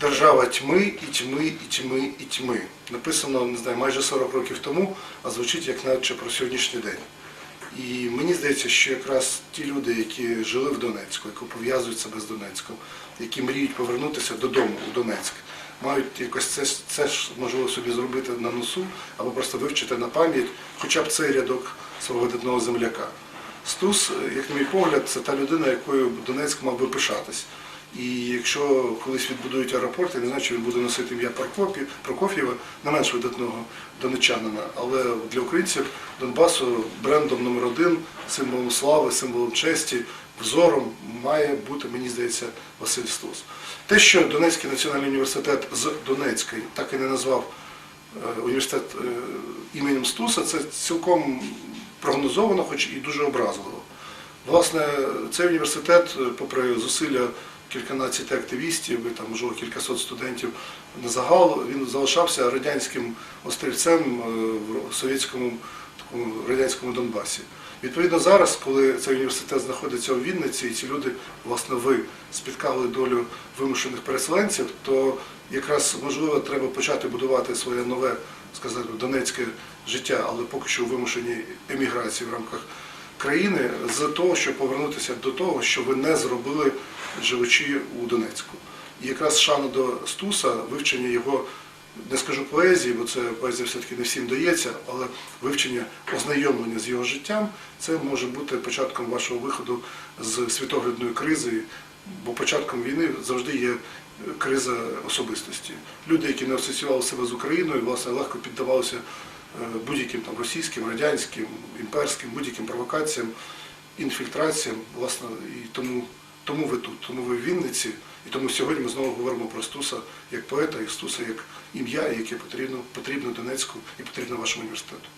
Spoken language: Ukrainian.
Держава тьми і тьми, і тьми, і тьми. Написано, не знаю, майже 40 років тому, а звучить як наче про сьогоднішній день. І мені здається, що якраз ті люди, які жили в Донецьку, які пов'язують себе з Донецьком, які мріють повернутися додому у Донецьк, мають якось це, це ж можливо собі зробити на носу або просто вивчити на пам'ять хоча б цей рядок свого видатного земляка. Стус, як на мій погляд, це та людина, якою Донецьк мав би пишатись. І якщо колись відбудують аеропорт, я не знаю, чи він буде носити ім'я Прокоф'єва, не менш видатного донечанина. Але для українців Донбасу брендом номер один, символом слави, символом честі, взором має бути, мені здається, Василь Стус. Те, що Донецький національний університет з Донецької так і не назвав е, університет е, іменем Стуса, це цілком прогнозовано, хоч і дуже образливо. Власне, цей університет, попри зусилля кільканадцяти активістів, і там можливо кількасот студентів на загал, він залишався радянським острівцем е, в совєтському такому радянському Донбасі. Відповідно, зараз, коли цей університет знаходиться у Вінниці, і ці люди, власне, ви спіткали долю вимушених переселенців, то якраз можливо треба почати будувати своє нове, сказати, донецьке життя, але поки що у вимушеній еміграції в рамках країни з того, щоб повернутися до того, що ви не зробили, живучи у Донецьку. І якраз шана до Стуса, вивчення його, не скажу поезії, бо це поезія все-таки не всім дається, але вивчення ознайомлення з його життям, це може бути початком вашого виходу з світоглядної кризи, бо початком війни завжди є криза особистості. Люди, які не асоціювали себе з Україною, власне, легко піддавалися будь-яким там російським, радянським, імперським, будь-яким провокаціям, інфільтраціям, власне, і тому, тому ви тут, тому ви в Вінниці, і тому сьогодні ми знову говоримо про Стуса як поета, і Стуса як ім'я, яке потрібно, потрібно Донецьку і потрібно вашому університету.